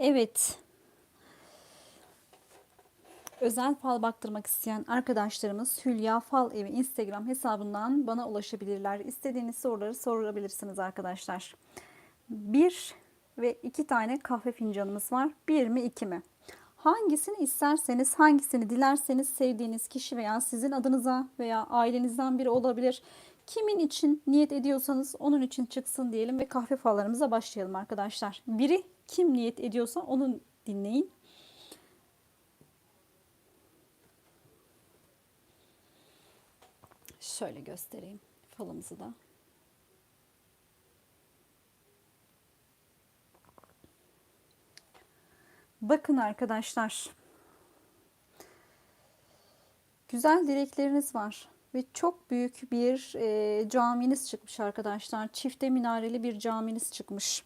Evet. Özel fal baktırmak isteyen arkadaşlarımız Hülya Fal Evi Instagram hesabından bana ulaşabilirler. İstediğiniz soruları sorabilirsiniz arkadaşlar. Bir ve iki tane kahve fincanımız var. Bir mi iki mi? Hangisini isterseniz, hangisini dilerseniz sevdiğiniz kişi veya sizin adınıza veya ailenizden biri olabilir. Kimin için niyet ediyorsanız onun için çıksın diyelim ve kahve fallarımıza başlayalım arkadaşlar. Biri kim niyet ediyorsa onu dinleyin. Şöyle göstereyim falımızı da. Bakın arkadaşlar. Güzel dilekleriniz var ve çok büyük bir e, caminiz çıkmış arkadaşlar. Çifte minareli bir caminiz çıkmış.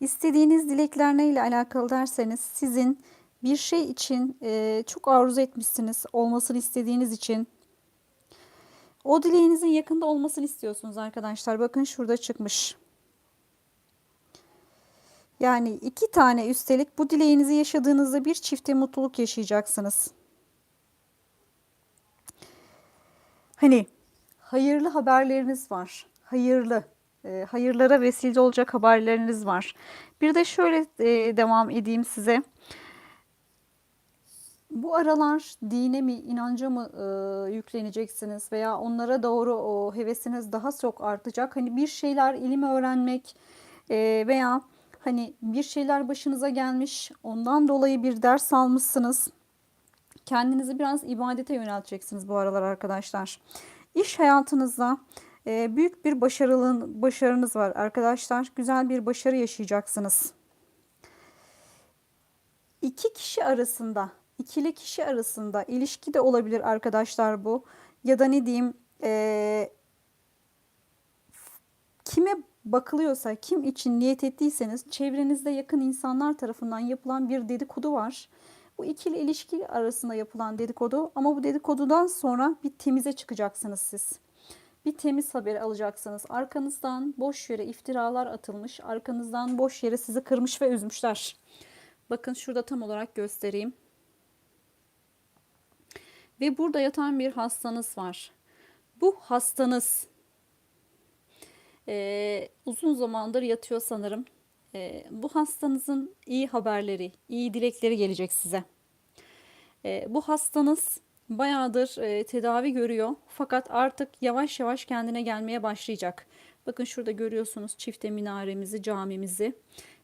İstediğiniz dilekler neyle alakalı derseniz sizin bir şey için e, çok arzu etmişsiniz olmasını istediğiniz için o dileğinizin yakında olmasını istiyorsunuz arkadaşlar. Bakın şurada çıkmış. Yani iki tane üstelik bu dileğinizi yaşadığınızda bir çifte mutluluk yaşayacaksınız. Hani hayırlı haberleriniz var. Hayırlı, e, hayırlara vesile olacak haberleriniz var. Bir de şöyle e, devam edeyim size. Bu aralar dine mi, inanca mı e, yükleneceksiniz veya onlara doğru o hevesiniz daha çok artacak. Hani bir şeyler ilim öğrenmek e, veya hani bir şeyler başınıza gelmiş, ondan dolayı bir ders almışsınız. Kendinizi biraz ibadete yönelteceksiniz bu aralar arkadaşlar. İş hayatınızda e, büyük bir başarılın, başarınız var arkadaşlar. Güzel bir başarı yaşayacaksınız. İki kişi arasında, ikili kişi arasında ilişki de olabilir arkadaşlar bu. Ya da ne diyeyim, e, kime bakılıyorsa, kim için niyet ettiyseniz çevrenizde yakın insanlar tarafından yapılan bir dedikodu var. Bu ikili ilişki arasında yapılan dedikodu ama bu dedikodudan sonra bir temize çıkacaksınız siz. Bir temiz haberi alacaksınız. Arkanızdan boş yere iftiralar atılmış, arkanızdan boş yere sizi kırmış ve üzmüşler. Bakın şurada tam olarak göstereyim. Ve burada yatan bir hastanız var. Bu hastanız e, uzun zamandır yatıyor sanırım. E, bu hastanızın iyi haberleri, iyi dilekleri gelecek size. E, bu hastanız bayağıdır e, tedavi görüyor fakat artık yavaş yavaş kendine gelmeye başlayacak. Bakın şurada görüyorsunuz çifte minaremizi, camimizi.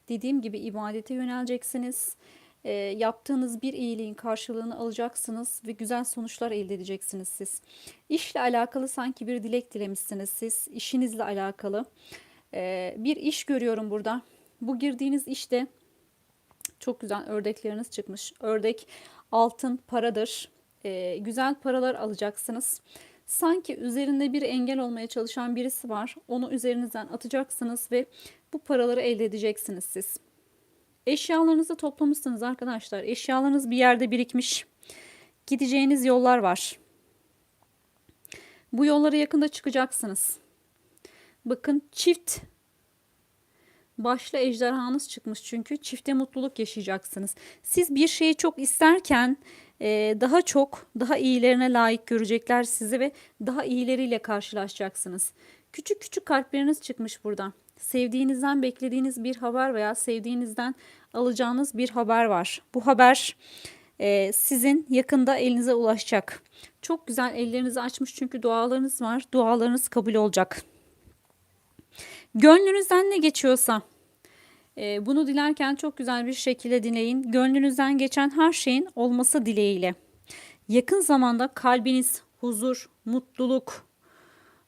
Dediğim gibi ibadete yöneleceksiniz. E, yaptığınız bir iyiliğin karşılığını alacaksınız ve güzel sonuçlar elde edeceksiniz siz. İşle alakalı sanki bir dilek dilemişsiniz siz. İşinizle alakalı. E, bir iş görüyorum burada. Bu girdiğiniz işte çok güzel ördekleriniz çıkmış. Ördek altın paradır. E, güzel paralar alacaksınız. Sanki üzerinde bir engel olmaya çalışan birisi var. Onu üzerinizden atacaksınız ve bu paraları elde edeceksiniz siz. Eşyalarınızı toplamışsınız arkadaşlar. Eşyalarınız bir yerde birikmiş. Gideceğiniz yollar var. Bu yollara yakında çıkacaksınız. Bakın çift başlı ejderhanız çıkmış çünkü çifte mutluluk yaşayacaksınız. Siz bir şeyi çok isterken daha çok daha iyilerine layık görecekler sizi ve daha iyileriyle karşılaşacaksınız. Küçük küçük kalpleriniz çıkmış burada. Sevdiğinizden beklediğiniz bir haber veya sevdiğinizden alacağınız bir haber var. Bu haber e, sizin yakında elinize ulaşacak. Çok güzel ellerinizi açmış çünkü dualarınız var. Dualarınız kabul olacak. Gönlünüzden ne geçiyorsa bunu dilerken çok güzel bir şekilde dileyin. Gönlünüzden geçen her şeyin olması dileğiyle. Yakın zamanda kalbiniz huzur, mutluluk,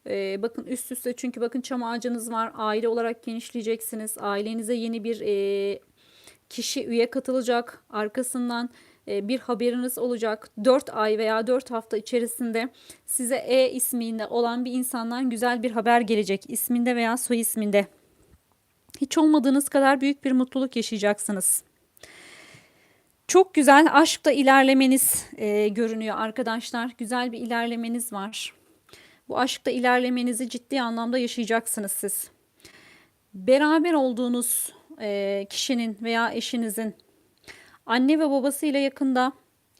e, bakın üst üste çünkü bakın çam ağacınız var. Aile olarak genişleyeceksiniz. Ailenize yeni bir e, kişi üye katılacak. Arkasından bir haberiniz olacak. 4 ay veya 4 hafta içerisinde size E isminde olan bir insandan güzel bir haber gelecek. İsminde veya soy isminde. Hiç olmadığınız kadar büyük bir mutluluk yaşayacaksınız. Çok güzel aşkta ilerlemeniz e, görünüyor arkadaşlar. Güzel bir ilerlemeniz var. Bu aşkta ilerlemenizi ciddi anlamda yaşayacaksınız siz. Beraber olduğunuz e, kişinin veya eşinizin Anne ve babasıyla yakında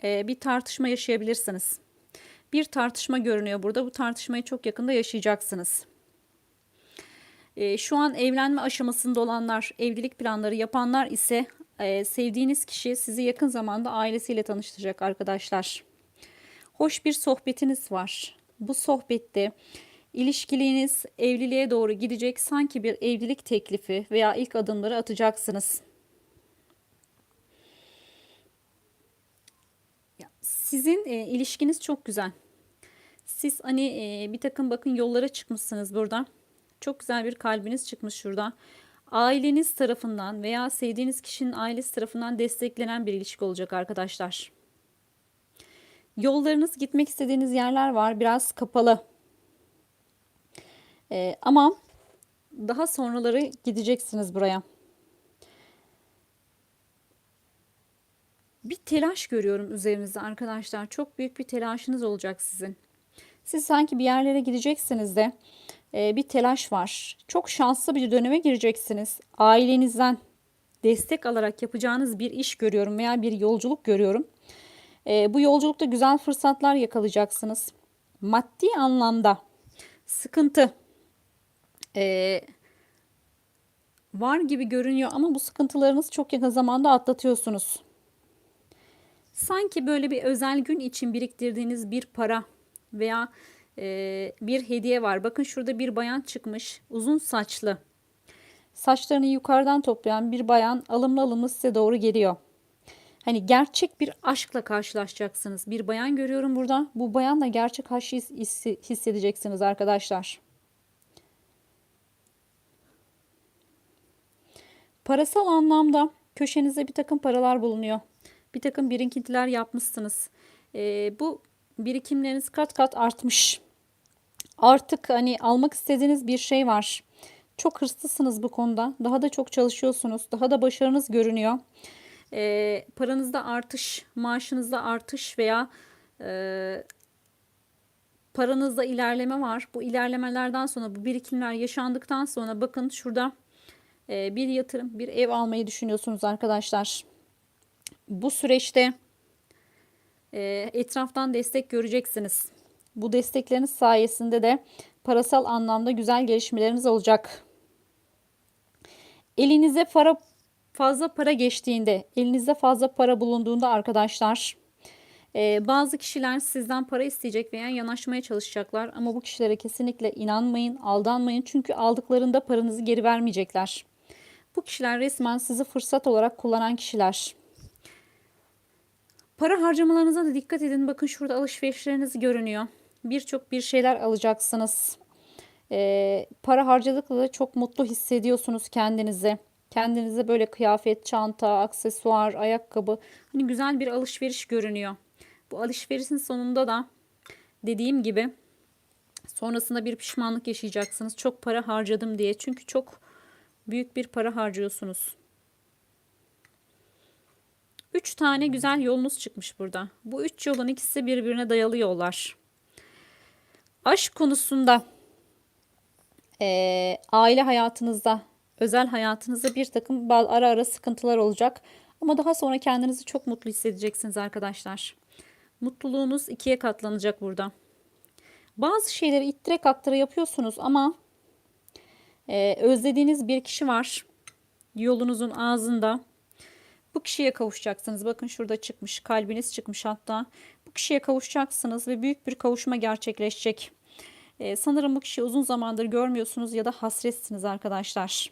e, bir tartışma yaşayabilirsiniz. Bir tartışma görünüyor burada. Bu tartışmayı çok yakında yaşayacaksınız. E, şu an evlenme aşamasında olanlar, evlilik planları yapanlar ise e, sevdiğiniz kişi sizi yakın zamanda ailesiyle tanıştıracak arkadaşlar. Hoş bir sohbetiniz var. Bu sohbette ilişkiliğiniz evliliğe doğru gidecek. Sanki bir evlilik teklifi veya ilk adımları atacaksınız. Sizin e, ilişkiniz çok güzel. Siz hani e, bir takım bakın yollara çıkmışsınız burada. Çok güzel bir kalbiniz çıkmış şurada. Aileniz tarafından veya sevdiğiniz kişinin ailesi tarafından desteklenen bir ilişki olacak arkadaşlar. Yollarınız gitmek istediğiniz yerler var. Biraz kapalı. E, ama daha sonraları gideceksiniz buraya. Bir telaş görüyorum üzerinizde arkadaşlar. Çok büyük bir telaşınız olacak sizin. Siz sanki bir yerlere gideceksiniz de bir telaş var. Çok şanslı bir döneme gireceksiniz. Ailenizden destek alarak yapacağınız bir iş görüyorum veya bir yolculuk görüyorum. E, bu yolculukta güzel fırsatlar yakalayacaksınız. Maddi anlamda sıkıntı e, var gibi görünüyor ama bu sıkıntılarınızı çok yakın zamanda atlatıyorsunuz. Sanki böyle bir özel gün için biriktirdiğiniz bir para veya e, bir hediye var. Bakın şurada bir bayan çıkmış. Uzun saçlı. Saçlarını yukarıdan toplayan bir bayan alımlı alımlı size doğru geliyor. Hani gerçek bir aşkla karşılaşacaksınız. Bir bayan görüyorum burada. Bu bayanla gerçek aşkı hissedeceksiniz arkadaşlar. Parasal anlamda köşenizde bir takım paralar bulunuyor bir takım birikintiler yapmışsınız. E, bu birikimleriniz kat kat artmış. Artık hani almak istediğiniz bir şey var. Çok hırslısınız bu konuda. Daha da çok çalışıyorsunuz. Daha da başarınız görünüyor. E, paranızda artış, maaşınızda artış veya e, paranızda ilerleme var. Bu ilerlemelerden sonra bu birikimler yaşandıktan sonra bakın şurada e, bir yatırım, bir ev almayı düşünüyorsunuz arkadaşlar bu süreçte e, etraftan destek göreceksiniz. Bu destekleriniz sayesinde de parasal anlamda güzel gelişmeleriniz olacak. Elinize para fazla para geçtiğinde, elinizde fazla para bulunduğunda arkadaşlar, e, bazı kişiler sizden para isteyecek veya yanaşmaya çalışacaklar. Ama bu kişilere kesinlikle inanmayın, aldanmayın. Çünkü aldıklarında paranızı geri vermeyecekler. Bu kişiler resmen sizi fırsat olarak kullanan kişiler. Para harcamalarınıza da dikkat edin. Bakın şurada alışverişleriniz görünüyor. Birçok bir şeyler alacaksınız. Ee, para harcadıkça da çok mutlu hissediyorsunuz kendinizi. Kendinize böyle kıyafet, çanta, aksesuar, ayakkabı. Hani güzel bir alışveriş görünüyor. Bu alışverişin sonunda da dediğim gibi sonrasında bir pişmanlık yaşayacaksınız. Çok para harcadım diye. Çünkü çok büyük bir para harcıyorsunuz. Üç tane güzel yolunuz çıkmış burada. Bu üç yolun ikisi birbirine dayalı yollar. Aşk konusunda e, aile hayatınızda, özel hayatınızda bir takım ara ara sıkıntılar olacak. Ama daha sonra kendinizi çok mutlu hissedeceksiniz arkadaşlar. Mutluluğunuz ikiye katlanacak burada. Bazı şeyleri ittire kaktıra yapıyorsunuz ama e, özlediğiniz bir kişi var. Yolunuzun ağzında. Bu kişiye kavuşacaksınız. Bakın şurada çıkmış. Kalbiniz çıkmış hatta. Bu kişiye kavuşacaksınız ve büyük bir kavuşma gerçekleşecek. Ee, sanırım bu kişiyi uzun zamandır görmüyorsunuz ya da hasretsiniz arkadaşlar.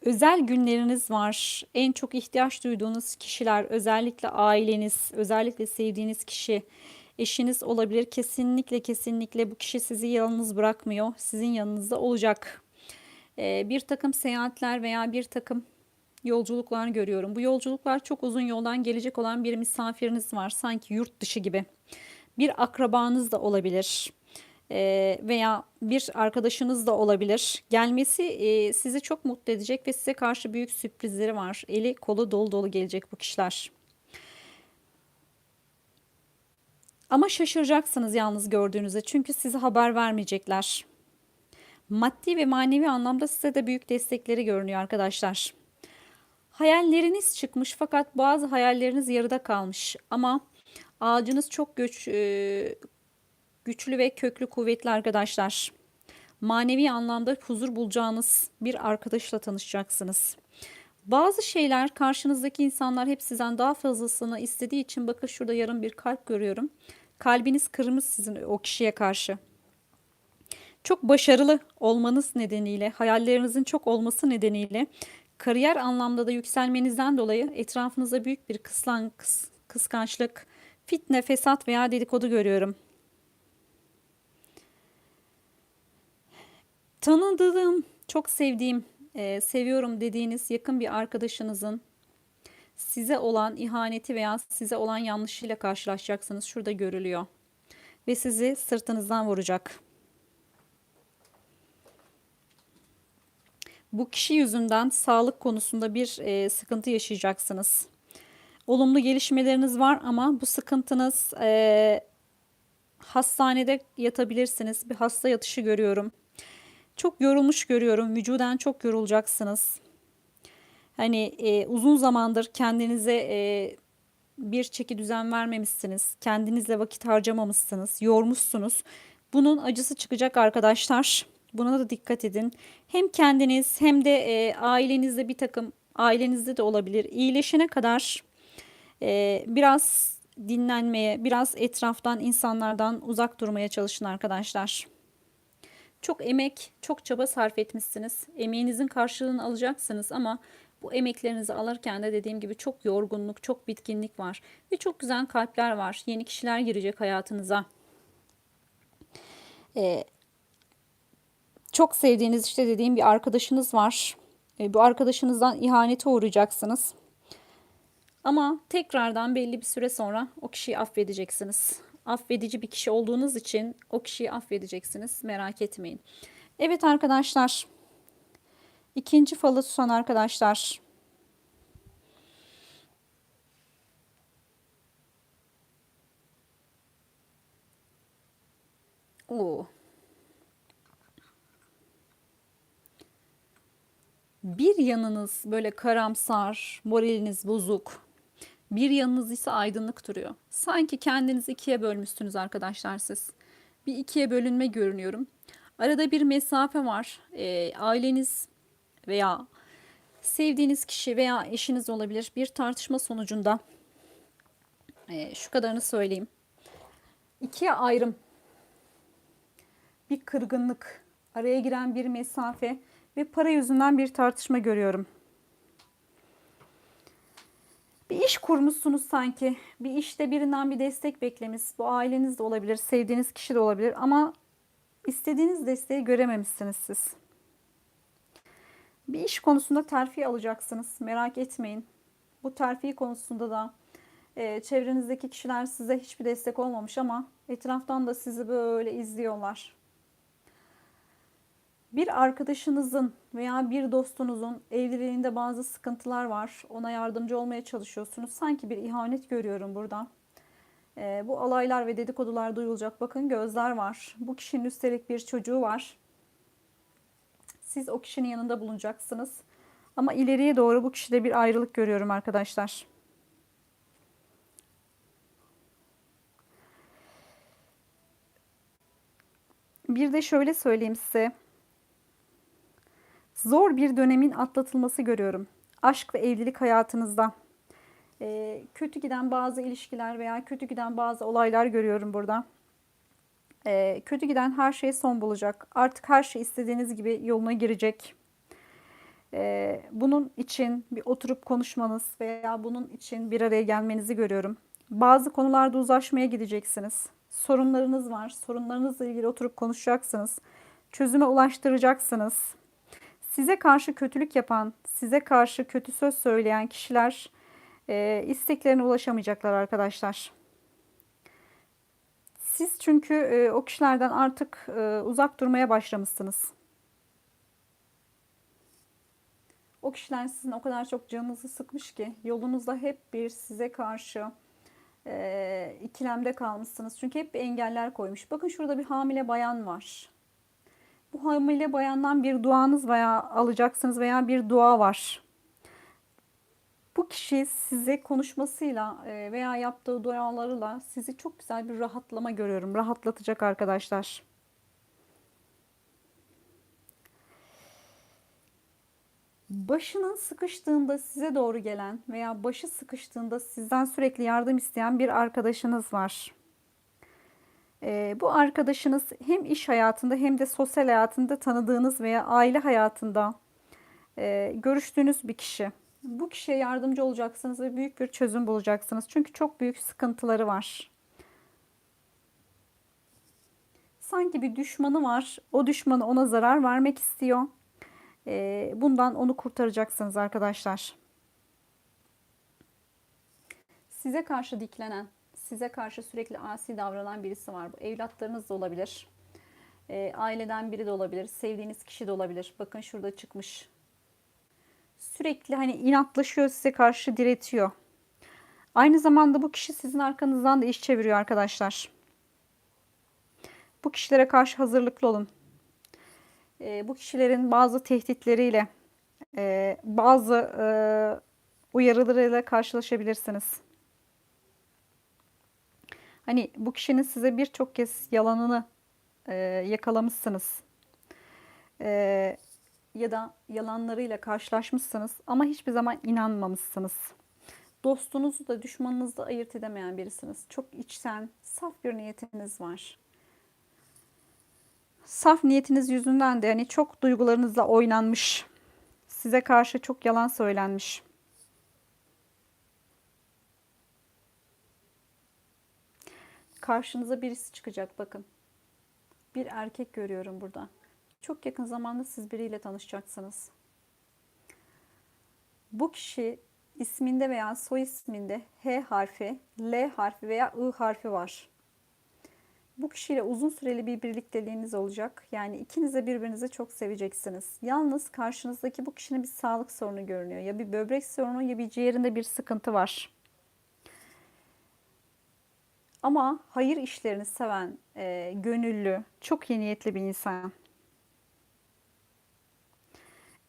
Özel günleriniz var. En çok ihtiyaç duyduğunuz kişiler, özellikle aileniz, özellikle sevdiğiniz kişi, eşiniz olabilir. Kesinlikle kesinlikle bu kişi sizi yalnız bırakmıyor. Sizin yanınızda olacak e, bir takım seyahatler veya bir takım yolculuklar görüyorum. Bu yolculuklar çok uzun yoldan gelecek olan bir misafiriniz var. Sanki yurt dışı gibi. Bir akrabanız da olabilir. E, veya bir arkadaşınız da olabilir. Gelmesi e, sizi çok mutlu edecek ve size karşı büyük sürprizleri var. Eli kolu dolu dolu gelecek bu kişiler. Ama şaşıracaksınız yalnız gördüğünüzde çünkü size haber vermeyecekler. Maddi ve manevi anlamda size de büyük destekleri görünüyor arkadaşlar. Hayalleriniz çıkmış fakat bazı hayalleriniz yarıda kalmış. Ama ağacınız çok güç, e, güçlü ve köklü kuvvetli arkadaşlar. Manevi anlamda huzur bulacağınız bir arkadaşla tanışacaksınız. Bazı şeyler karşınızdaki insanlar hep sizden daha fazlasını istediği için bakın şurada yarım bir kalp görüyorum. Kalbiniz kırmış sizin o kişiye karşı. Çok başarılı olmanız nedeniyle, hayallerinizin çok olması nedeniyle kariyer anlamda da yükselmenizden dolayı etrafınızda büyük bir kıslan, kıs, kıskançlık, fitne, fesat veya dedikodu görüyorum. Tanıdığım, çok sevdiğim, e, seviyorum dediğiniz yakın bir arkadaşınızın size olan ihaneti veya size olan yanlışıyla karşılaşacaksınız. Şurada görülüyor. Ve sizi sırtınızdan vuracak. Bu kişi yüzünden sağlık konusunda bir e, sıkıntı yaşayacaksınız. Olumlu gelişmeleriniz var ama bu sıkıntınız e, hastanede yatabilirsiniz. Bir hasta yatışı görüyorum. Çok yorulmuş görüyorum. Vücuden çok yorulacaksınız. Hani e, uzun zamandır kendinize e, bir çeki düzen vermemişsiniz. Kendinizle vakit harcamamışsınız. Yormuşsunuz. Bunun acısı çıkacak arkadaşlar. Buna da dikkat edin. Hem kendiniz hem de e, ailenizde bir takım ailenizde de olabilir. İyileşene kadar e, biraz dinlenmeye, biraz etraftan insanlardan uzak durmaya çalışın arkadaşlar. Çok emek, çok çaba sarf etmişsiniz. Emeğinizin karşılığını alacaksınız ama bu emeklerinizi alırken de dediğim gibi çok yorgunluk, çok bitkinlik var. Ve çok güzel kalpler var. Yeni kişiler girecek hayatınıza. Ee, çok sevdiğiniz işte dediğim bir arkadaşınız var. Ee, bu arkadaşınızdan ihanete uğrayacaksınız. Ama tekrardan belli bir süre sonra o kişiyi affedeceksiniz affedici bir kişi olduğunuz için o kişiyi affedeceksiniz. Merak etmeyin. Evet arkadaşlar. İkinci falı tutan arkadaşlar. Oo. Bir yanınız böyle karamsar, moraliniz bozuk, bir yanınız ise aydınlık duruyor. Sanki kendinizi ikiye bölmüşsünüz arkadaşlar siz. Bir ikiye bölünme görünüyorum. Arada bir mesafe var. E, aileniz veya sevdiğiniz kişi veya eşiniz olabilir. Bir tartışma sonucunda e, şu kadarını söyleyeyim. İkiye ayrım. Bir kırgınlık. Araya giren bir mesafe ve para yüzünden bir tartışma görüyorum. Bir iş kurmuşsunuz sanki. Bir işte birinden bir destek beklemiş. Bu aileniz de olabilir, sevdiğiniz kişi de olabilir ama istediğiniz desteği görememişsiniz siz. Bir iş konusunda terfi alacaksınız. Merak etmeyin. Bu terfi konusunda da e, çevrenizdeki kişiler size hiçbir destek olmamış ama etraftan da sizi böyle izliyorlar bir arkadaşınızın veya bir dostunuzun evliliğinde bazı sıkıntılar var. Ona yardımcı olmaya çalışıyorsunuz. Sanki bir ihanet görüyorum burada. Ee, bu alaylar ve dedikodular duyulacak. Bakın gözler var. Bu kişinin üstelik bir çocuğu var. Siz o kişinin yanında bulunacaksınız. Ama ileriye doğru bu kişide bir ayrılık görüyorum arkadaşlar. Bir de şöyle söyleyeyim size zor bir dönemin atlatılması görüyorum. Aşk ve evlilik hayatınızda. E, kötü giden bazı ilişkiler veya kötü giden bazı olaylar görüyorum burada. E, kötü giden her şey son bulacak. Artık her şey istediğiniz gibi yoluna girecek. E, bunun için bir oturup konuşmanız veya bunun için bir araya gelmenizi görüyorum. Bazı konularda uzlaşmaya gideceksiniz. Sorunlarınız var. Sorunlarınızla ilgili oturup konuşacaksınız. Çözüme ulaştıracaksınız. Size karşı kötülük yapan, size karşı kötü söz söyleyen kişiler e, isteklerine ulaşamayacaklar arkadaşlar. Siz çünkü e, o kişilerden artık e, uzak durmaya başlamışsınız. O kişiler sizin o kadar çok canınızı sıkmış ki yolunuzda hep bir size karşı e, ikilemde kalmışsınız. Çünkü hep bir engeller koymuş. Bakın şurada bir hamile bayan var. Bu hamile bayandan bir duanız veya alacaksınız veya bir dua var. Bu kişi size konuşmasıyla e, veya yaptığı dualarıyla sizi çok güzel bir rahatlama görüyorum. Rahatlatacak arkadaşlar. Başının sıkıştığında size doğru gelen veya başı sıkıştığında sizden sürekli yardım isteyen bir arkadaşınız var. Ee, bu arkadaşınız hem iş hayatında hem de sosyal hayatında tanıdığınız veya aile hayatında e, görüştüğünüz bir kişi. Bu kişiye yardımcı olacaksınız ve büyük bir çözüm bulacaksınız. Çünkü çok büyük sıkıntıları var. Sanki bir düşmanı var. O düşmanı ona zarar vermek istiyor. Ee, bundan onu kurtaracaksınız arkadaşlar. Size karşı diklenen, size karşı sürekli asi davranan birisi var. Bu evlatlarınız da olabilir. Ee, aileden biri de olabilir. Sevdiğiniz kişi de olabilir. Bakın şurada çıkmış. Sürekli hani inatlaşıyor size karşı diretiyor. Aynı zamanda bu kişi sizin arkanızdan da iş çeviriyor arkadaşlar. Bu kişilere karşı hazırlıklı olun. E, bu kişilerin bazı tehditleriyle, e, bazı e, uyarılarıyla karşılaşabilirsiniz. Hani bu kişinin size birçok kez yalanını e, yakalamışsınız. E, ya da yalanlarıyla karşılaşmışsınız ama hiçbir zaman inanmamışsınız. Dostunuzu da düşmanınızı da ayırt edemeyen birisiniz. Çok içten, saf bir niyetiniz var. Saf niyetiniz yüzünden de yani çok duygularınızla oynanmış. Size karşı çok yalan söylenmiş. Karşınıza birisi çıkacak bakın. Bir erkek görüyorum burada. Çok yakın zamanda siz biriyle tanışacaksınız. Bu kişi isminde veya soy isminde H harfi, L harfi veya I harfi var. Bu kişiyle uzun süreli bir birlikteliğiniz olacak. Yani ikiniz de birbirinizi çok seveceksiniz. Yalnız karşınızdaki bu kişinin bir sağlık sorunu görünüyor. Ya bir böbrek sorunu ya bir ciğerinde bir sıkıntı var. Ama hayır işlerini seven, e, gönüllü, çok iyi niyetli bir insan.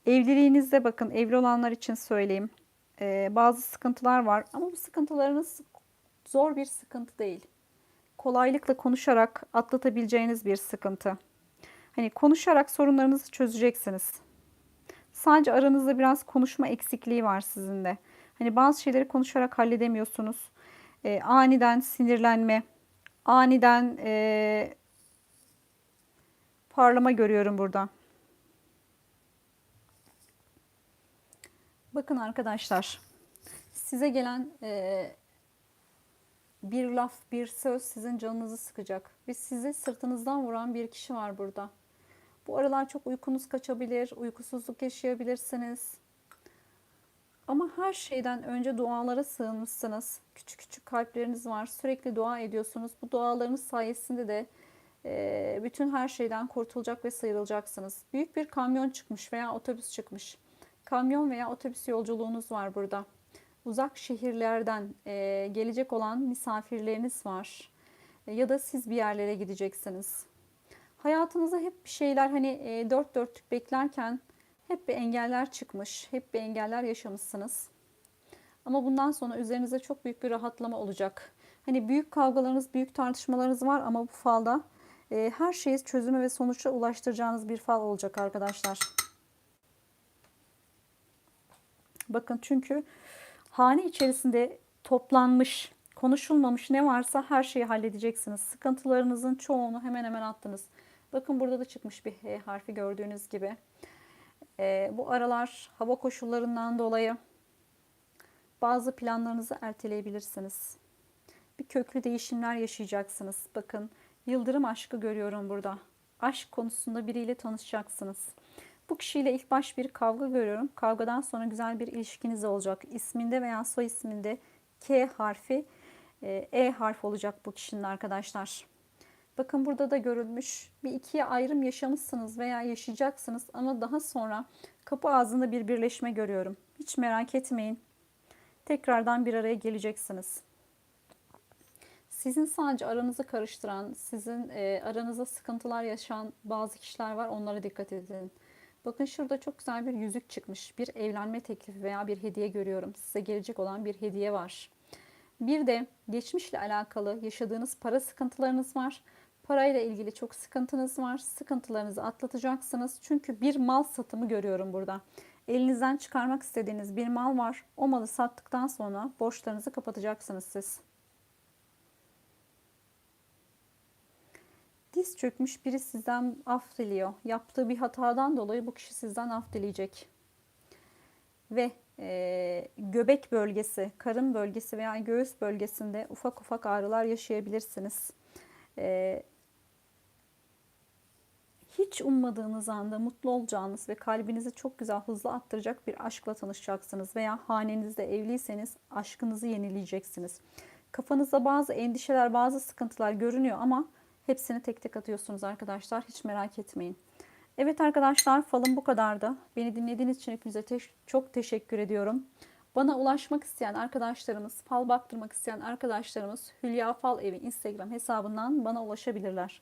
Evliliğinizde bakın evli olanlar için söyleyeyim. E, bazı sıkıntılar var ama bu sıkıntılarınız zor bir sıkıntı değil kolaylıkla konuşarak atlatabileceğiniz bir sıkıntı. Hani konuşarak sorunlarınızı çözeceksiniz. Sadece aranızda biraz konuşma eksikliği var sizin de. Hani bazı şeyleri konuşarak halledemiyorsunuz. E, aniden sinirlenme, aniden e, parlama görüyorum burada. Bakın arkadaşlar, size gelen e, bir laf, bir söz sizin canınızı sıkacak. Ve sizi sırtınızdan vuran bir kişi var burada. Bu aralar çok uykunuz kaçabilir, uykusuzluk yaşayabilirsiniz. Ama her şeyden önce dualara sığınmışsınız. Küçük küçük kalpleriniz var. Sürekli dua ediyorsunuz. Bu dualarınız sayesinde de e, bütün her şeyden kurtulacak ve sıyrılacaksınız. Büyük bir kamyon çıkmış veya otobüs çıkmış. Kamyon veya otobüs yolculuğunuz var burada uzak şehirlerden e, gelecek olan misafirleriniz var. E, ya da siz bir yerlere gideceksiniz. Hayatınıza hep bir şeyler hani e, dört dörtlük beklerken hep bir engeller çıkmış, hep bir engeller yaşamışsınız. Ama bundan sonra üzerinize çok büyük bir rahatlama olacak. Hani büyük kavgalarınız, büyük tartışmalarınız var ama bu falda e, her şeyi çözüme ve sonuça ulaştıracağınız bir fal olacak arkadaşlar. Bakın çünkü hane içerisinde toplanmış, konuşulmamış ne varsa her şeyi halledeceksiniz. Sıkıntılarınızın çoğunu hemen hemen attınız. Bakın burada da çıkmış bir H harfi gördüğünüz gibi. Ee, bu aralar hava koşullarından dolayı bazı planlarınızı erteleyebilirsiniz. Bir köklü değişimler yaşayacaksınız. Bakın yıldırım aşkı görüyorum burada. Aşk konusunda biriyle tanışacaksınız. Bu kişiyle ilk baş bir kavga görüyorum. Kavgadan sonra güzel bir ilişkiniz olacak. İsminde veya soy isminde K harfi, e, e harfi olacak bu kişinin arkadaşlar. Bakın burada da görülmüş. Bir ikiye ayrım yaşamışsınız veya yaşayacaksınız ama daha sonra kapı ağzında bir birleşme görüyorum. Hiç merak etmeyin. Tekrardan bir araya geleceksiniz. Sizin sadece aranızı karıştıran, sizin e, aranızda sıkıntılar yaşayan bazı kişiler var. Onlara dikkat edin. Bakın şurada çok güzel bir yüzük çıkmış. Bir evlenme teklifi veya bir hediye görüyorum. Size gelecek olan bir hediye var. Bir de geçmişle alakalı yaşadığınız para sıkıntılarınız var. Parayla ilgili çok sıkıntınız var. Sıkıntılarınızı atlatacaksınız. Çünkü bir mal satımı görüyorum burada. Elinizden çıkarmak istediğiniz bir mal var. O malı sattıktan sonra borçlarınızı kapatacaksınız siz. Diz çökmüş biri sizden af diliyor. Yaptığı bir hatadan dolayı bu kişi sizden af dileyecek. Ve e, göbek bölgesi, karın bölgesi veya göğüs bölgesinde ufak ufak ağrılar yaşayabilirsiniz. E, hiç ummadığınız anda mutlu olacağınız ve kalbinizi çok güzel hızlı attıracak bir aşkla tanışacaksınız veya hanenizde evliyseniz aşkınızı yenileyeceksiniz. Kafanızda bazı endişeler, bazı sıkıntılar görünüyor ama hepsini tek tek atıyorsunuz arkadaşlar. Hiç merak etmeyin. Evet arkadaşlar falım bu kadardı. Beni dinlediğiniz için hepinize te- çok teşekkür ediyorum. Bana ulaşmak isteyen arkadaşlarımız, fal baktırmak isteyen arkadaşlarımız Hülya Fal Evi Instagram hesabından bana ulaşabilirler.